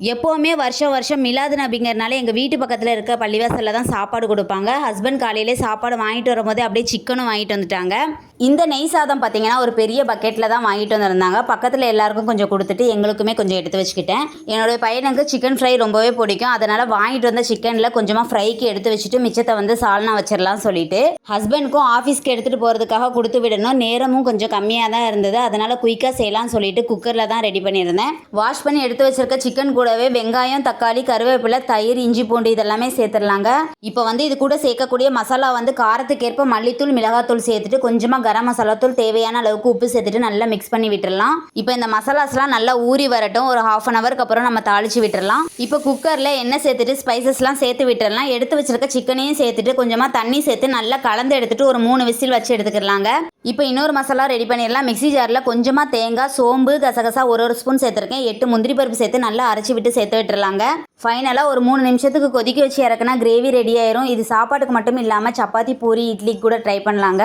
எப்போவுமே வருஷம் வருஷம் மிலாது நபிங்கிறனால எங்கள் வீட்டு பக்கத்தில் இருக்க பள்ளிவாசலில் தான் சாப்பாடு கொடுப்பாங்க. ஹஸ்பண்ட் காலையிலே சாப்பாடு வாங்கிட்டு வரும்போதே அப்படியே சிக்கனும் வாங்கிட்டு வந்துட்டாங்க. இந்த நெய் சாதம் பார்த்தீங்கன்னா ஒரு பெரிய பக்கெட்டில் தான் வாங்கிட்டு வந்திருந்தாங்க. பக்கத்தில் எல்லாருக்கும் கொஞ்சம் கொடுத்துட்டு எங்களுக்குமே கொஞ்சம் எடுத்து வச்சுக்கிட்டேன். என்னுடைய பையனுக்கு சிக்கன் ஃப்ரை ரொம்பவே பிடிக்கும். அதனால் வாங்கிட்டு வந்த சிக்கனில் கொஞ்சமாக ஃப்ரைக்கு எடுத்து வச்சுட்டு மிச்சத்தை வந்து சால்னா வச்சிடலாம் சொல்லிட்டு ஹஸ்பண்டுக்கும் ஆஃபீஸ்க்கு எடுத்துகிட்டு போகிறதுக்காக கொடுத்து விடணும். நேரமும் கொஞ்சம் கம்மியாக தான் இருந்தது. அதனால் குயிக்காக செய்யலாம்னு சொல்லிட்டு குக்கரில் தான் ரெடி பண்ணியிருந்தேன். வாஷ் பண்ணி எடுத்து வச்சிருக்க சிக்கன் கூடவே வெங்காயம் தக்காளி கருவேப்பிலை தயிர் இஞ்சி பூண்டு இதெல்லாமே சேர்த்துடலாங்க. இப்போ வந்து இது கூட சேர்க்கக்கூடிய மசாலா வந்து காரத்துக்கேற்ப மல்லித்தூள் மிளகாத்தூள் சேர்த்துட்டு கொஞ்சமாக கரம் மசாலா தூள் தேவையான அளவுக்கு உப்பு சேர்த்துட்டு நல்லா மிக்ஸ் பண்ணி விட்டுடலாம் இப்போ இந்த மசாலாஸ்லாம் நல்லா ஊறி வரட்டும். ஒரு ஹாஃப் அன் ஹவருக்கு அப்புறம் நம்ம தாளிச்சு விட்டுடலாம் இப்போ குக்கரில் எண்ணெய் சேர்த்துட்டு ஸ்பைசஸ்லாம் சேர்த்து விட்டுடலாம் எடுத்து வச்சிருக்க சிக்கனையும் சேர்த்துட்டு கொஞ்சமாக தண்ணி சேர்த்து நல்லா கலந்து எடுத்துட்டு ஒரு மூணு விசில் வச்சு எடுத்துக்கிறலாங்க இப்போ இன்னொரு மசாலா ரெடி பண்ணிடலாம். மிக்ஸி ஜாரில் கொஞ்சமாக தேங்காய் சோம்பு கசகசா ஒரு ஒரு ஸ்பூன் சேர்த்துருக்கேன். எட்டு முந்திரி பருப்பு சேர்த்து நல்லா அரைச்சி விட்டு சேர்த்து விட்டுருலாங்க ஃபைனலாக ஒரு மூணு நிமிஷத்துக்கு கொதிக்க வச்சு இறக்குனா கிரேவி ரெடி ஆயிரும். இது சாப்பாட்டுக்கு மட்டும் இல்லாமல் சப்பாத்தி பூரி இட்லி கூட ட்ரை பண்ணலாங்க.